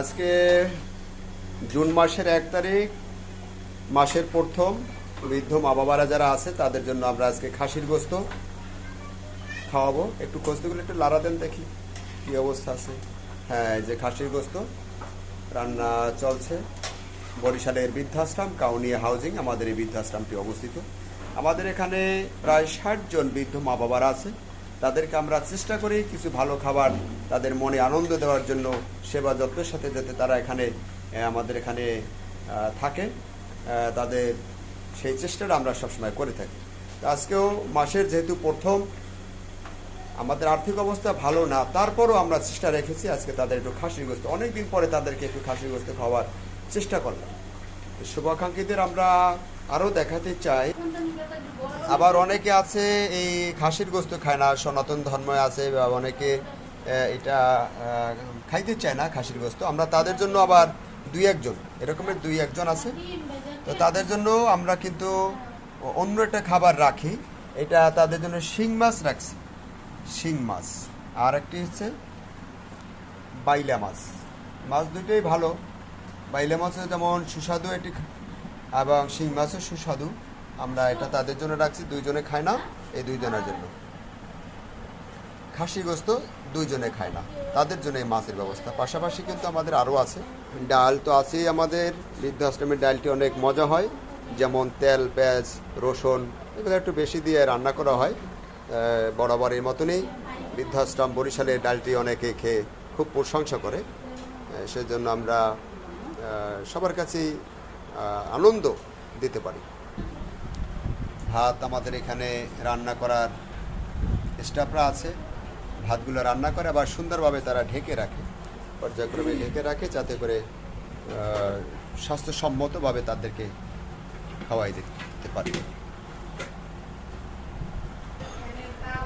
আজকে জুন মাসের এক তারিখ, মাসের প্রথম বৃদ্ধ মা বাবারা যারা আছে, তাদের জন্য আমরা আজকে খাসির গোস্ত খাওয়াবো। একটু গোস্তগুলো একটু লাড়া দেন দেখি, কি অবস্থা আছে। হ্যাঁ যে খাসির গোস্ত, রান্না চলছে। বরিশালের বৃদ্ধাশ্রম, কাউনিয়া হাউজিং, আমাদের এই বৃদ্ধাশ্রমটি অবস্থিত। আমাদের এখানে প্রায় ষাট জন বৃদ্ধ মা বাবারা আছে। তাদেরকে আমরা চেষ্টা করি কিছু ভালো খাবার তাদের মনে আনন্দ দেওয়ার জন্য, সেবা যত্নের সাথে যাতে তারা এখানে আমাদের এখানে থাকে। তাদের সেই চেষ্টাটা আমরা সবসময় করে থাকি। আজকেও মাসের যেহেতু প্রথম, আমাদের আর্থিক অবস্থা ভালো না, তারপরও আমরা চেষ্টা রেখেছি আজকে তাদের একটু খাসির গোস্ত। অনেকদিন পরে তাদেরকে একটু খাসির গোস্ত খাওয়ার চেষ্টা করলাম। শুভাকাঙ্ক্ষীদের আমরা আরও দেখাতে চাই। আবার অনেকে আছে, এই খাসির গোস্ত খায় না, সনাতন ধর্মে আছে, বা অনেকে এটা খাইতে চায় না খাসির গোস্ত। আমরা তাদের জন্য আবার দুই একজন, এরকমের দুই একজন আছে। তো তাদের জন্য আমরা কিন্তু অন্য একটা খাবার রাখি। এটা তাদের জন্য শিং মাছ রাখছি। শিং মাছ। আর একটি হচ্ছে বাইলা মাছ। মাছ দুটোই ভালো। বাইলা মাছও যেমন সুস্বাদু খা- এবং শিং মাছও সুস্বাদু। আমরা এটা তাদের জন্য রাখছি, দুইজনে খায় না, এই দুইজনের জন্য। খাসি গোস্ত দুইজনে খায় না, তাদের জন্য এই মাছের ব্যবস্থা। পাশাপাশি কিন্তু আমাদের আরও আছে। ডাল তো আছেই আমাদের, বৃদ্ধাশ্রমের ডালটি অনেক মজা হয়, যেমন তেল, পেঁয়াজ, রসুন, এগুলো একটু বেশি দিয়ে রান্না করা হয় বরাবরের মতনই। বৃদ্ধাশ্রম বরিশালের ডালটি অনেকে খেয়ে খুব প্রশংসা করে। সেজন্য আমরা সবার কাছেই আনন্দ দিতে পারি। ভাত আমাদের এখানে রান্না করার স্টাফরা আছে। ভাতগুলো রান্না করে আবার সুন্দরভাবে তারা ঢেকে রাখে। পর্যায়ক্রমে ঢেকে রাখে যাতে করে স্বাস্থ্যসম্মতভাবে তাদেরকে খাওয়াই দিতে পারি।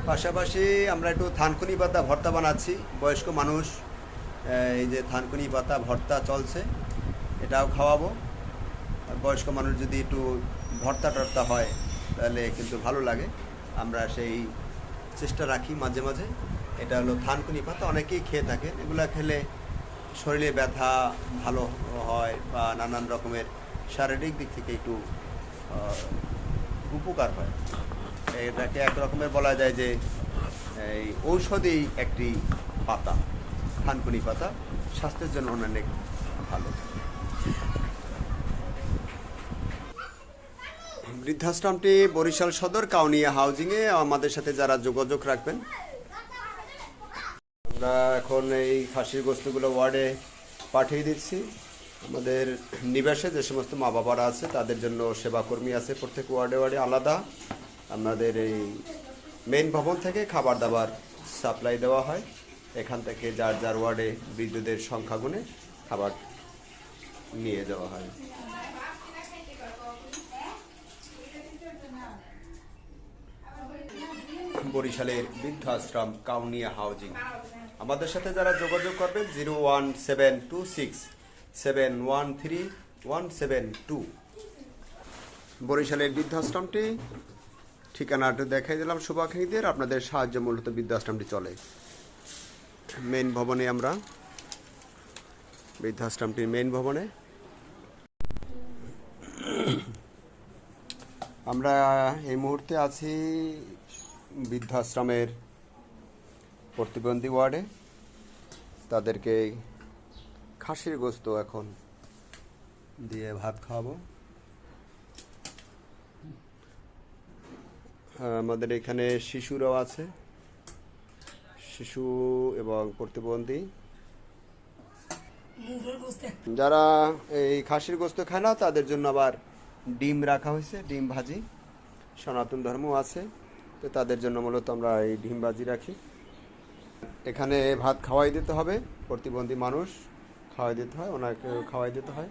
পাশাপাশি আমরা একটু থানকুনি পাতা ভর্তা বানাচ্ছি। বয়স্ক মানুষ এই যে থানকুনি পাতা ভর্তা চলছে, এটাও খাওয়াবো। বয়স্ক মানুষ যদি একটু ভর্তা টর্তা হয়, তাহলে কিন্তু ভালো লাগে। আমরা সেই চেষ্টা রাখি মাঝে মাঝে। এটা হলো থানকুনি পাতা, অনেকেই খেয়ে থাকে এগুলো খেলে শরীরে ব্যথা ভালো হয় বা নানান রকমের শারীরিক দিক থেকে একটু উপকার হয়। এটাকে এক রকমের বলা যায় যে, এই ঔষধি একটি পাতা, থানকুনি পাতা। স্বাস্থ্যের জন্য অনেক ভালো। বৃদ্ধাশ্রমটি বরিশাল সদর কাউনিয়া হাউজিংয়ে আমাদের সাথে যারা যোগাযোগ রাখবেন। আমরা এখন এই খাসির গোস্তগুলো ওয়ার্ডে পাঠিয়ে দিচ্ছি। আমাদের নিবাসে যে সমস্ত মা বাবারা আছে, তাদের জন্য সেবাকর্মী আছে। প্রত্যেক ওয়ার্ডে ওয়ার্ডে আলাদা। আমাদের এই মেন ভবন থেকে খাবার দাবার সাপ্লাই দেওয়া হয়। এখান থেকে যার যার ওয়ার্ডে বিদ্যুতের সংখ্যা গুণে খাবার নিয়ে যাওয়া হয়। বরিশালের বৃদ্ধাশ্রম কাউনিয়া হাউজিং। আমাদের সাথে যারা যোগাযোগ করবেন, zero one seven two six seven one three one seven two. বরিশালের বৃদ্ধাশ্রমটি ঠিকানাটা দেখাই দিলাম শুভাকাঙ্ক্ষীদের, আপনাদের সাহায্য মূলত বৃদ্ধাশ্রমটি চলে। মেন ভবনে আমরা, বৃদ্ধাশ্রমটির মেন ভবনে। আমরা এই মুহূর্তে আছি বৃদ্ধাশ্রমের প্রতিবন্ধী ওয়ার্ডে তাদেরকে খাসির গোস্ত এখন দিয়ে ভাত খাওয়াবো। আমাদের এখানে শিশুরাও আছে শিশু এবং প্রতিবন্ধী। যারা এই খাসির গোস্ত খায় না তাদের জন্য আবার ডিম রাখা হয়েছে ডিম ভাজি। সনাতন ধর্ম আছে। তো তাদের জন্য মূলত আমরা এই ডিম ভাজি রাখি। এখানে ভাত খাওয়াই দিতে হবে, প্রতিবন্ধী মানুষ খাওয়াই দিতে হয়, ওনাকে খাওয়াই দিতে হয়।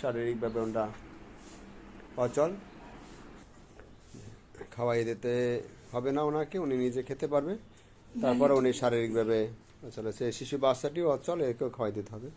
শারীরিকভাবে ওনারা অচল। খাওয়াই দিতে হবে না ওনাকে, উনি নিজে খেতে পারবে। তারপরে উনি শারীরিকভাবে অচল। আছে শিশু বাচ্চাটিও অচল, একেও খাওয়াই দিতে হবে।